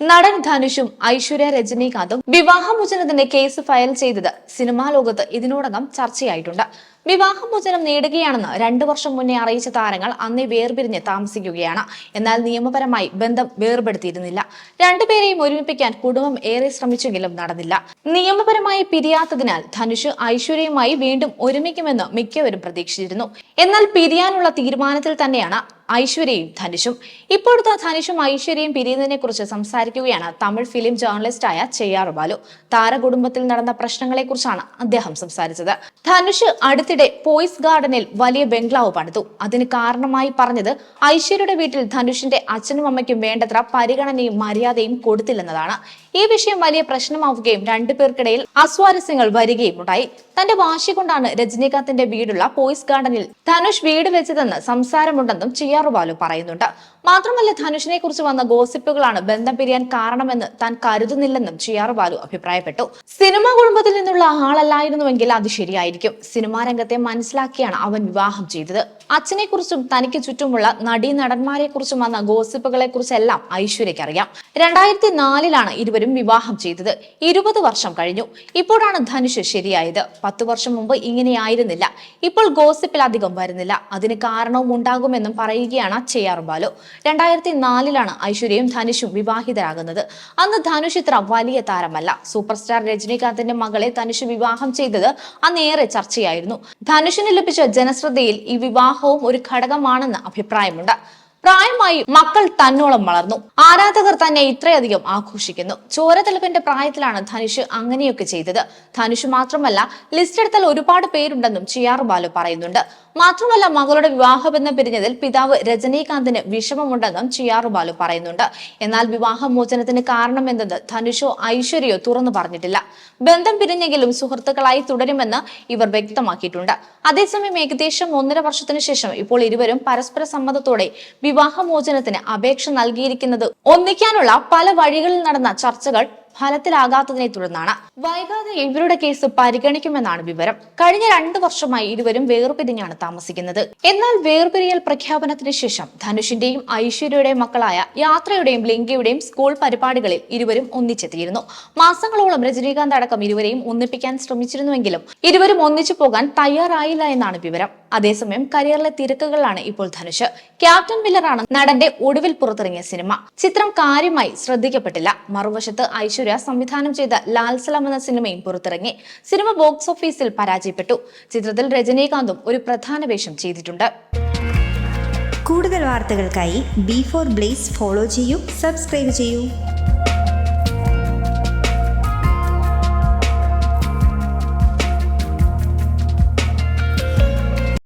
നടൻ ധനുഷും ഐശ്വര്യ രജനീകാന്തും വിവാഹമോചനത്തിന്റെ കേസ് ഫയൽ ചെയ്തത് സിനിമാ ലോകത്ത് ഇതിനോടകം ചർച്ചയായിട്ടുണ്ട്. വിവാഹമോചനം നേടുകയാണെന്ന് രണ്ടു വർഷം മുന്നേ അറിയിച്ച താരങ്ങൾ അന്നേ വേർപിരിഞ്ഞ് താമസിക്കുകയാണ്. എന്നാൽ നിയമപരമായി ബന്ധം വേർപെടുത്തിയിരുന്നില്ല. രണ്ടുപേരെയും ഒരുമിപ്പിക്കാൻ കുടുംബം ഏറെ ശ്രമിച്ചെങ്കിലും നടന്നില്ല. നിയമപരമായി പിരിയാത്തതിനാൽ ധനുഷ് ഐശ്വര്യയുമായി വീണ്ടും ഒരുമിക്കുമെന്ന് മിക്കവരും പ്രതീക്ഷിച്ചിരുന്നു. എന്നാൽ പിരിയാനുള്ള തീരുമാനത്തിൽ തന്നെയാണ് ഐശ്വര്യയും ധനുഷും. ഇപ്പോഴത്തെ ധനുഷും ഐശ്വര്യയും പിരിയുന്നതിനെ കുറിച്ച് സംസാരിക്കുകയാണ് തമിഴ് ഫിലിം ജേർണലിസ്റ്റായ ചെയ്യാർ ബാലു. താരകുടുംബത്തിൽ നടന്ന പ്രശ്നങ്ങളെ കുറിച്ചാണ് അദ്ദേഹം സംസാരിച്ചത്. ധനുഷ് അടുത്തിടെ പോയിസ് ഗാർഡനിൽ വലിയ ബംഗ്ലാവ് പണിതു. അതിന് കാരണമായി പറഞ്ഞത് ഐശ്വര്യയുടെ വീട്ടിൽ ധനുഷിന്റെ അച്ഛനും അമ്മയ്ക്കും വേണ്ടത്ര പരിഗണനയും മര്യാദയും കൊടുത്തില്ലെന്നതാണ്. ഈ വിഷയം വലിയ പ്രശ്നമാവുകയും രണ്ടുപേർക്കിടയിൽ അസ്വാരസ്യങ്ങൾ വരികയും ഉണ്ടായി. തന്റെ വാശി കൊണ്ടാണ് രജനീകാന്തിന്റെ വീടുള്ള പോയിസ് ഗാർഡനിൽ ധനുഷ് വീട് വെച്ചതെന്ന് സംസാരമുണ്ടെന്നും ചിയാറുബാലു പറയുന്നുണ്ട്. മാത്രമല്ല ധനുഷിനെ കുറിച്ച് വന്ന ഗോസിപ്പുകളാണ് ബന്ധം പിരിയാൻ കാരണമെന്ന് താൻ കരുതുന്നില്ലെന്നും ചിയാറുബാലു അഭിപ്രായപ്പെട്ടു. സിനിമാ കുടുംബത്തിൽ നിന്നുള്ള ആളല്ലായിരുന്നുവെങ്കിൽ അത് ശരിയായിരിക്കും. സിനിമാ രംഗത്തെ മനസ്സിലാക്കിയാണ് അവൻ വിവാഹം ചെയ്തത്. അച്ഛനെ കുറിച്ചും തനിക്ക് ചുറ്റുമുള്ള നടീ നടന്മാരെ കുറിച്ചും വന്ന ഗോസിപ്പുകളെ കുറിച്ചെല്ലാം ഐശ്വര്യയ്ക്ക് അറിയാം രണ്ടായിരത്തി നാലിലാണ് ഇരുവരും വിവാഹം ചെയ്തത്. ഇരുപത് വർഷം കഴിഞ്ഞു. ഇപ്പോഴാണ് ധനുഷ് ശരിയായത്. പത്തു വർഷം മുമ്പ് ഇങ്ങനെയായിരുന്നില്ല. ഇപ്പോൾ ഗോസിപ്പിൽ അധികം വരുന്നില്ല. അതിന് കാരണവും ഉണ്ടാകുമെന്നും പറയുകയാണ് ചെയ്യാർ ബാലു. രണ്ടായിരത്തി നാലിലാണ് ഐശ്വര്യയും ധനുഷും വിവാഹിതരാകുന്നത്. അന്ന് ധനുഷ് ഇത്ര വലിയ താരമല്ല. സൂപ്പർ സ്റ്റാർ രജനീകാന്തിന്റെ മകളെ ധനുഷ് വിവാഹം ചെയ്തത് അന്ന് ഏറെ ചർച്ചയായിരുന്നു. ധനുഷിന് ലഭിച്ച ജനശ്രദ്ധയിൽ ഈ വിവാഹവും ഒരു ഘടകമാണെന്ന് അഭിപ്രായമുണ്ട്. പ്രായമായി മക്കൾ തന്നോളം വളർന്നു. ആരാധകർ തന്നെ ഇത്രയധികം ആഘോഷിക്കുന്നു. ചോരതിളപ്പിന്റെ പ്രായത്തിലാണ് ധനുഷ് അങ്ങനെയൊക്കെ ചെയ്തത്. ധനുഷ് മാത്രമല്ല ലിസ്റ്റ് എടുത്താൽ ഒരുപാട് പേരുണ്ടെന്നും ചിയാർ ബാലു പറയുന്നുണ്ട്. മാത്രമല്ല മകളുടെ വിവാഹബന്ധം പിരിഞ്ഞതിൽ പിതാവ് രജനീകാന്തിന് വിഷമമുണ്ടെന്നും ചിയാർ ബാലു പറയുന്നുണ്ട്. എന്നാൽ വിവാഹമോചനത്തിന് കാരണമെന്തെന്ന് ധനുഷോ ഐശ്വര്യയോ തുറന്നു പറഞ്ഞിട്ടില്ല. ബന്ധം പിരിഞ്ഞെങ്കിലും സുഹൃത്തുക്കളായി തുടരുമെന്ന് ഇവർ വ്യക്തമാക്കിയിട്ടുണ്ട്. അതേസമയം ഏകദേശം ഒന്നര വർഷത്തിനു ശേഷം ഇപ്പോൾ ഇരുവരും പരസ്പര സമ്മതത്തോടെ വിവാഹമോചനത്തിന് അപേക്ഷ നൽകിയിരിക്കുന്നത് ഒന്നിക്കാനുള്ള പല വഴികളിൽ നടന്ന ചർച്ചകൾ ഫലത്തിലാകാത്തതിനെ തുടർന്നാണ്. വൈകാതെ ഇവരുടെ കേസ് പരിഗണിക്കുമെന്നാണ് വിവരം. കഴിഞ്ഞ രണ്ടു വർഷമായി ഇരുവരും വേർപിരിഞ്ഞാണ് താമസിക്കുന്നത്. എന്നാൽ വേർപിരിയൽ പ്രഖ്യാപനത്തിന് ശേഷം ധനുഷിന്റെയും ഐശ്വര്യയുടെയും മക്കളായ യാത്രയുടെയും ലിംഗയുടെയും സ്കൂൾ പരിപാടികളിൽ ഇരുവരും ഒന്നിച്ചെത്തിയിരുന്നു. മാസങ്ങളോളം രജനീകാന്ത് അടക്കം ഇരുവരെയും ഒന്നിപ്പിക്കാൻ ശ്രമിച്ചിരുന്നുവെങ്കിലും ഇരുവരും ഒന്നിച്ചു പോകാൻ തയ്യാറായില്ല എന്നാണ് വിവരം. അതേസമയം കരിയറിലെ തിരക്കുകളിലാണ് ഇപ്പോൾ ധനുഷ്. ക്യാപ്റ്റൻ വില്ലറാണ് നടന്റെ ഒടുവിൽ പുറത്തിറങ്ങിയ സിനിമ. ചിത്രം കാര്യമായി ശ്രദ്ധിക്കപ്പെട്ടില്ല. മറുവശത്ത് ഐശ്വര്യ സംവിധാനം ചെയ്ത ലാൽസലം എന്ന സിനിമയും പുറത്തിറങ്ങി. സിനിമ ബോക്സ് ഓഫീസിൽ പരാജയപ്പെട്ടു. ചിത്രത്തിൽ രജനീകാന്തും ഒരു പ്രധാന വേഷം ചെയ്തിട്ടുണ്ട്. കൂടുതൽ വാർത്തകൾക്കായി ബി ഫോർ ബ്ലേസ് ഫോളോ ചെയ്യൂ സബ്സ്ക്രൈബ് ചെയ്യൂ.